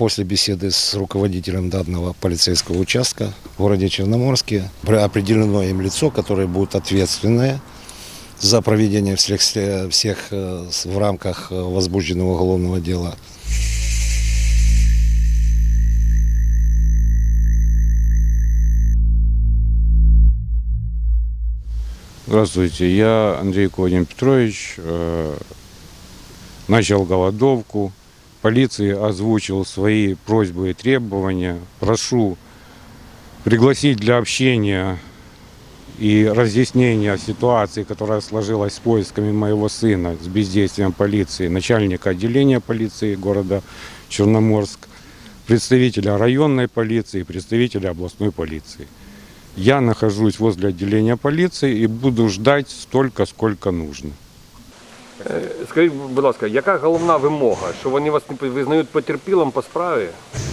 После беседы с руководителем данного полицейского участка в городе Черноморске определено им лицо, которое будет ответственное за проведение всех, всех э, в рамках э, возбужденного уголовного дела. Здравствуйте, я Андрей Владимир Петрович. э, Начал голодовку. Полиции озвучил свои просьбы и требования. Прошу пригласить для общения и разъяснения ситуации, которая сложилась с поисками моего сына, с бездействием полиции, начальника отделения полиции города Черноморск, представителя районной полиции, представителя областной полиции. Я нахожусь возле отделения полиции и буду ждать столько, сколько нужно. Е, Скажіть, будь ласка, яка головна вимога? Що вони вас не визнають потерпілим по справі?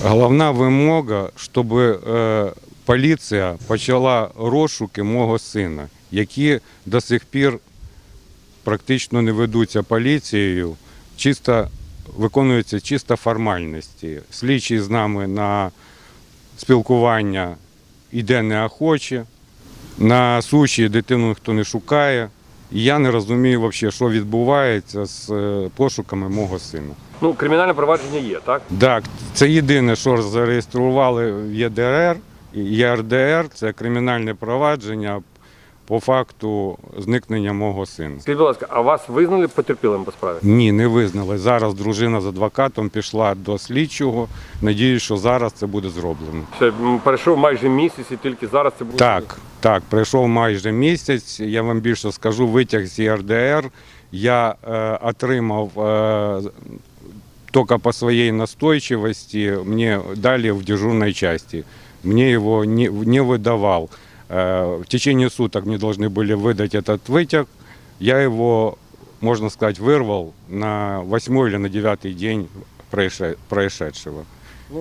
Головна вимога, щоб е, поліція почала розшуки мого сина, які до сих пір практично не ведуться поліцією, чисто виконуються чисто формальності. Слідчий з нами на спілкування йде неохоче, на суші дитину ніхто не шукає. І я не розумію взагалі, що відбувається з е, пошуками мого сина. Ну, кримінальне провадження є, так? Так, це єдине, що зареєстрували в ЄДР ЄРДР, це кримінальне провадження по факту зникнення мого сина. Скажіть, будь ласка, а вас визнали потерпілим по справі? Ні, не визнали. Зараз дружина з адвокатом пішла до слідчого. Надіюсь, що зараз це буде зроблено. Ще м, перейшов майже місяць і тільки зараз це буде. Так, так, пройшов майже місяць. Я вам більше скажу, витяг з ЄРДР я е, отримав е, тільки по своїй настойчивості, мені дали в дежурній часті. Мне его не, не выдавал. Э, В течение суток мне должны были выдать этот вытяг. Я его, можно сказать, вырвал на восьмой или на девятый день происше- происшедшего.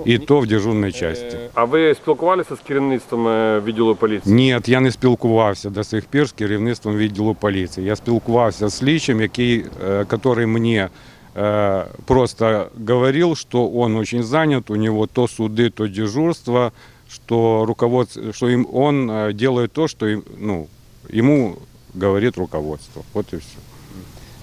И то в дежурной части. Е, А ви спілкувалися з керівництвом е, відділу поліції? Ні, я не спілкувався до сих пір з керівництвом відділу поліції. Я спілкувався з слідчим, який, е, який мені е, просто говорив, що він дуже зайнят, у нього то суди, то дежурство, що руководство, що їм він е, робить то, що їм, ну, йому говорить руководство. От і все.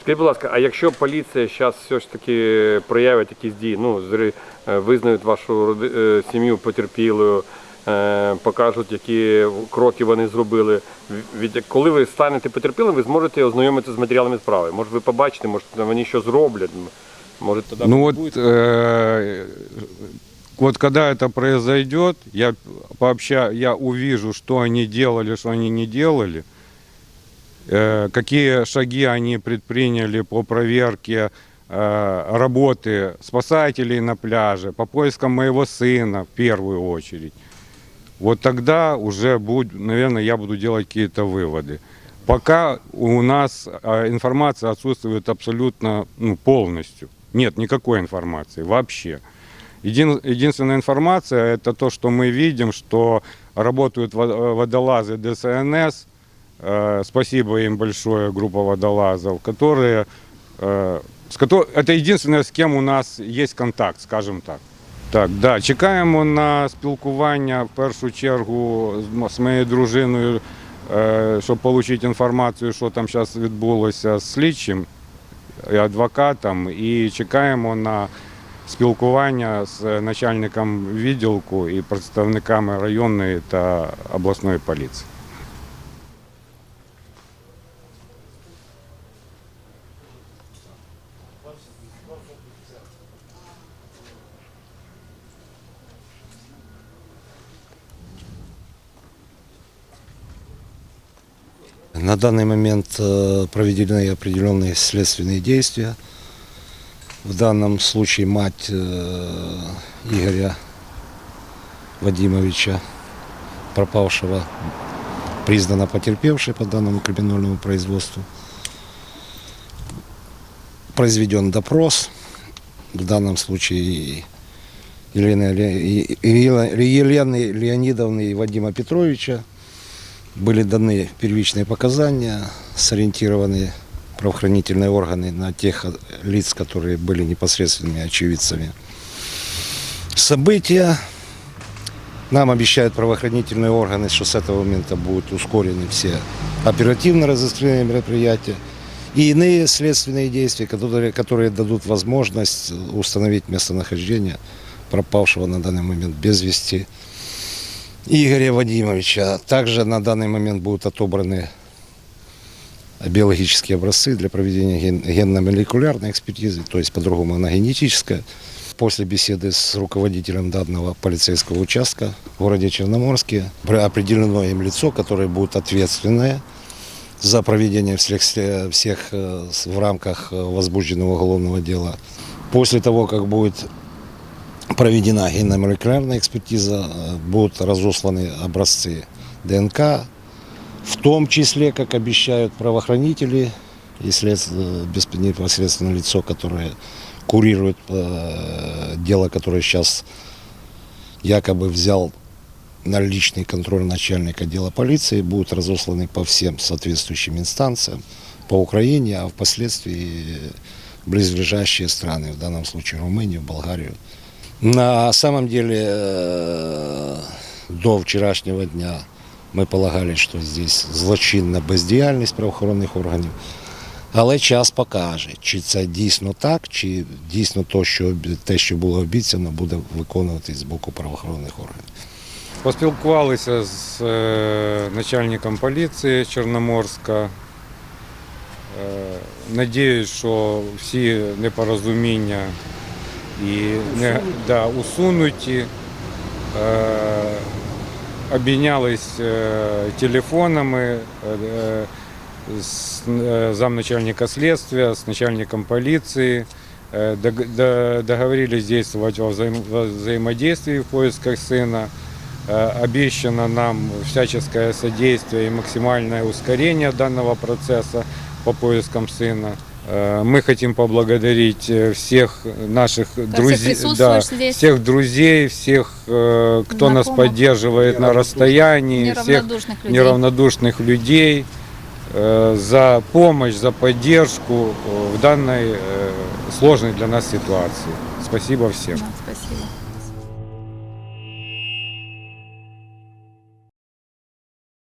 Скажіть, будь ласка, а якщо поліція зараз все ж таки проявить якісь дії, ну, зри- е, визнають вашу роди- е, сім'ю потерпілою, е, покажуть, які кроки вони зробили. в- Від, коли ви станете потерпілим, ви зможете ознайомитися з матеріалами справи. Може, ви побачите, може, вони що зроблять. Може, тоді Ну вот, буде- э, вот когда это произойдет, я пообща, я увижу, что они делали, что они не делали, э, какие шаги они предприняли по проверке э, работы спасателей на пляже, по поискам моего сына в первую очередь. Вот тогда уже, будет, наверное, я буду делать какие-то выводы. Пока у нас э, информация отсутствует абсолютно ну, полностью. Нет никакой информации вообще. Един- единственная информация это то, что мы видим, что работают во- э, водолазы ДСНС. Э, Спасибо им большое, группа водолазов, которые, э, с кото- это единственное, с кем у нас есть контакт, скажем так. Так, да, чекаємо на спілкування в першу чергу з м- з моєю дружиною, е, щоб отримати інформацію, що там зараз відбулося з слідчим і адвокатом, і чекаємо на спілкування з начальником відділку і представниками районної та обласної поліції. На данный момент э, проведены определенные следственные действия. В данном случае мать э, Игоря Вадимовича, пропавшего, признана потерпевшей по данному криминальному производству. Произведен допрос. В данном случае Елены, Ле- Елены Леонидовны и Вадима Петровича были даны первичные показания, сориентированы правоохранительные органы на тех э, лиц, которые были непосредственными очевидцами события. Нам обещают правоохранительные органы, что с этого момента будут ускорены все оперативно-розыскные мероприятия и иные следственные действия, которые, которые дадут возможность установить местонахождение пропавшего на данный момент без вести Игоря Вадимовича. Также на данный момент будут отобраны биологические образцы для проведения ген- генно-молекулярной экспертизы, то есть по-другому она генетическая. После беседы с руководителем данного полицейского участка в городе Черноморске определено им лицо, которое будет ответственное за проведение всех, всех э, в рамках э, возбужденного уголовного дела. После того, как будет проведена генно-молекулярная экспертиза, э, будут разосланы образцы ДНК, в том числе, как обещают правоохранители и след- непосредственно лицо, которое курирует э, дело, которое сейчас якобы взял на личный контроль начальник отдела полиции, будут разосланы по всем соответствующим инстанциям по Украине, а впоследствии близлежащие страны, в данном случае Румынию, Болгарию. На самом деле э, до вчорашнього дня ми полагали, що здесь злочинна бездіяльність правоохоронних органів. Але час покаже, чи це дійсно так, чи дійсно то, що, те, що було обіцяно, буде виконуватись з боку правоохоронних органів. Поспілкувалися з е, начальником поліції Чорноморська. Е, Надіюсь, що всі непорозуміння і не, да, усунуті. Е, Обмінялись е, телефонами е, з е, замначальника следствия, с начальником полиции. Э, дог- до- Договорились действовать во взаим- во взаимодействии в поисках сына. Э, Обещано нам всяческое содействие и максимальное ускорение данного процесса по поискам сына. Э, Мы хотим поблагодарить э, всех наших друзей, да, здесь. всех друзей, всех, э, кто нас Знакомых. поддерживает на расстоянии, всех Неравнодушных людей. неравнодушных людей за помощь, за поддержку в данной сложной для нас ситуации. Спасибо всем. Да, спасибо.